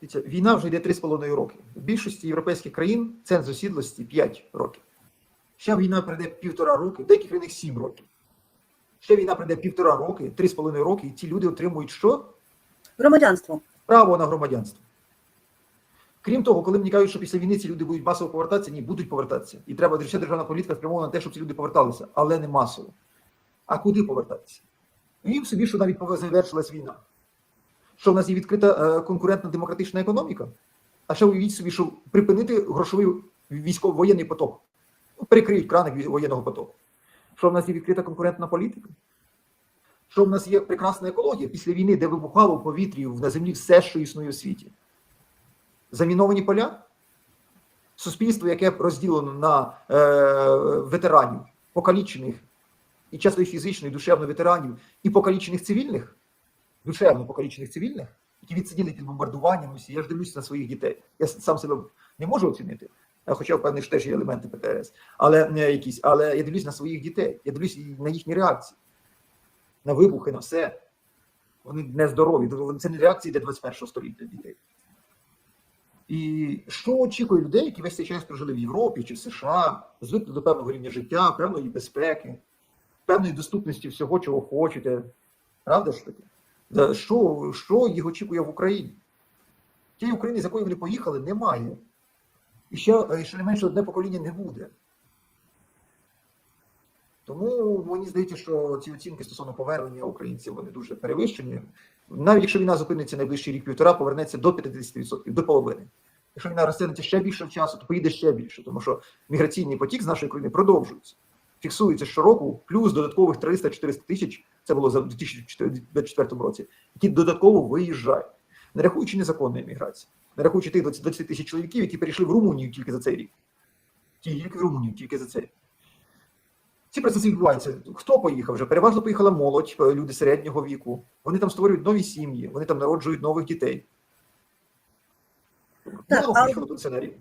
Дивіться, війна вже йде 3,5 роки. В більшості європейських країн ценз осідлості 5 років. Ще війна пройде півтора роки, в деяких країнах 7 років. Ще війна пройде півтора роки, 3,5 роки, і ті люди отримують що? Громадянство. Право на громадянство. Крім того, коли мені кажуть, що після війни ці люди будуть масово повертатися, ні, будуть повертатися. І треба ще державна політика спрямована на те, щоб ці люди поверталися, але не масово. А куди повертатися? Уявіть собі, що навіть завершилась війна. Що в нас є відкрита е, конкурентна демократична економіка, а ще уявіть собі, що припинити грошовий військово воєнний поток. Ну, перекриють крани воєнного потоку. Що в нас є відкрита конкурентна політика? Що в нас є прекрасна екологія після війни, де вибухало в повітрі на землі все, що існує у світі. Заміновані поля, суспільство, яке розділено на е, ветеранів, покалічених, і часто і фізично, і душевно ветеранів, і покалічених цивільних, душевно покалічених цивільних, які відсиділи під бомбардуванням. Усі. Я ж дивлюся на своїх дітей. Я сам себе не можу оцінити, хоча впевнений, що теж є елементи ПТС, але не якісь. Але я дивлюсь на своїх дітей, я дивлюсь на їхні реакції, на вибухи, на все. Вони нездорові. Тобто Це не реакції для 21 століття дітей. І що очікує людей, які весь цей час прожили в Європі чи в США, звикли до певного рівня життя, певної безпеки, певної доступності всього, чого хочете. Правда ж таки? Да, Що, що їх очікує в Україні? Тієї України, з якої вони поїхали, немає. І ще, е, ще не менше одне покоління не буде. Тому мені здається, що ці оцінки стосовно повернення українців вони дуже перевищені. Навіть якщо війна зупиниться найближчий рік-півтора, повернеться до 50%, до половини. Якщо війна розтягнеться ще більше часу, то поїде ще більше, тому що міграційний потік з нашої країни продовжується. Фіксується щороку плюс додаткових 300-400 тисяч, це було за 2024 році, які додатково виїжджають, не рахуючи незаконної міграції, не рахуючи тих 20 20 тисяч чоловіків, які перейшли в Румунію тільки за цей рік. Тільки в Румунію, тільки за цей рік. Ці процеси відбуваються. Хто поїхав вже? Переважно поїхала молодь, е, люди середнього віку. Вони там створюють нові сім'ї, вони там народжують нових дітей. Так, Мало поїхало пенсіонерів.